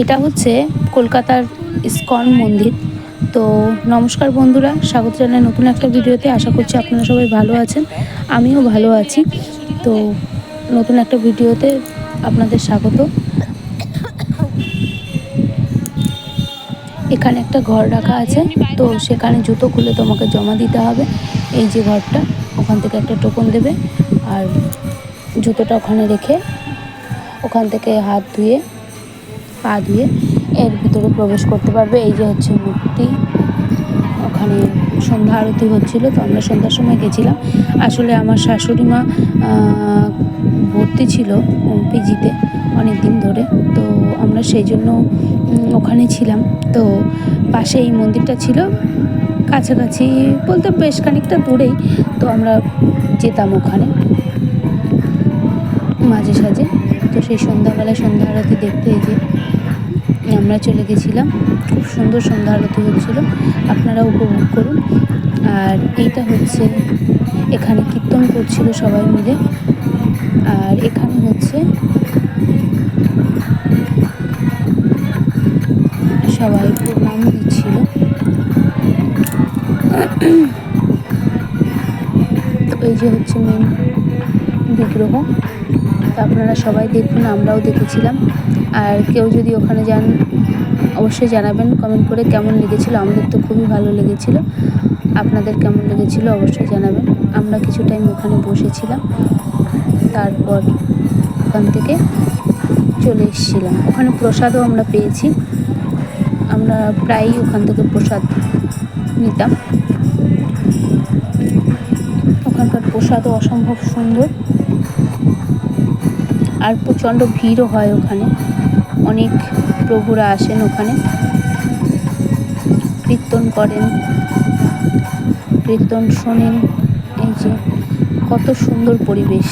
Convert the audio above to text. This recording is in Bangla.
এটা হচ্ছে কলকাতার ইস্কন মন্দির। তো নমস্কার বন্ধুরা, স্বাগত জানাই নতুন একটা ভিডিওতে। আশা করছি আপনারা সবাই ভালো আছেন, আমিও ভালো আছি। তো নতুন একটা ভিডিওতে আপনাদের স্বাগত। এখানে একটা ঘর রাখা আছে, তো সেখানে জুতো খুলে তোমাকে জমা দিতে হবে। এই যে ঘরটা, ওখান থেকে একটা টোকন দেবে। আর জুতোটা ওখানে রেখে ওখান থেকে হাত ধুয়ে পা দিয়ে এর ভিতরে প্রবেশ করতে পারবে। এই যে হচ্ছে মূর্তি। ওখানে সন্ধ্যা আরতি হচ্ছিল, তো আমরা সন্ধ্যার সময় গেছিলাম। আসলে আমার শাশুড়ি মা ভর্তি ছিল পিজিতে অনেক দিন ধরে। তো আমরা সেই জন্য ওখানে ছিলাম। তো পাশে এই মন্দিরটা ছিল, কাছাকাছি বলতে বেশ খানিকটা দূরেই। তো আমরা যেতাম ওখানে, মাঝে সাঝে। সেই সন্ধ্যাবেলায় সন্ধ্যা আরতি দেখতে এই যে আমরা চলে গেছিলাম। খুব সুন্দর সন্ধ্যা আরতি হচ্ছিল। আপনারা উপভোগ করুন। আর এইটা হচ্ছে, এখানে কীর্তন করছিল সবাই মিলে। আর এখানে হচ্ছে সবাই প্রণাম দিচ্ছিল এই যে হচ্ছে মেন বিগ্রহ। তো আপনারা সবাই দেখুন, আমরাও দেখেছিলাম। আর কেউ যদি ওখানে যান, অবশ্যই জানাবেন কমেন্ট করে কেমন লেগেছিল। আমাদের তো খুবই ভালো লেগেছিল। আপনাদের কেমন লেগেছিল অবশ্যই জানাবেন। আমরা কিছু টাইম ওখানে বসেছিলাম। তারপর ওখান থেকে চলে এসেছিলাম। ওখানে প্রসাদও আমরা পেয়েছি। আমরা প্রায়ই ওখান থেকে প্রসাদ নিতাম। ওখানকার প্রসাদও অসম্ভব সুন্দর। আর প্রচণ্ড ভিড়ও হয় ওখানে। অনেক প্রভুরা আসেন ওখানে। কীর্তন করেন, কীর্তন শোনেন। এই যে কত সুন্দর পরিবেশ।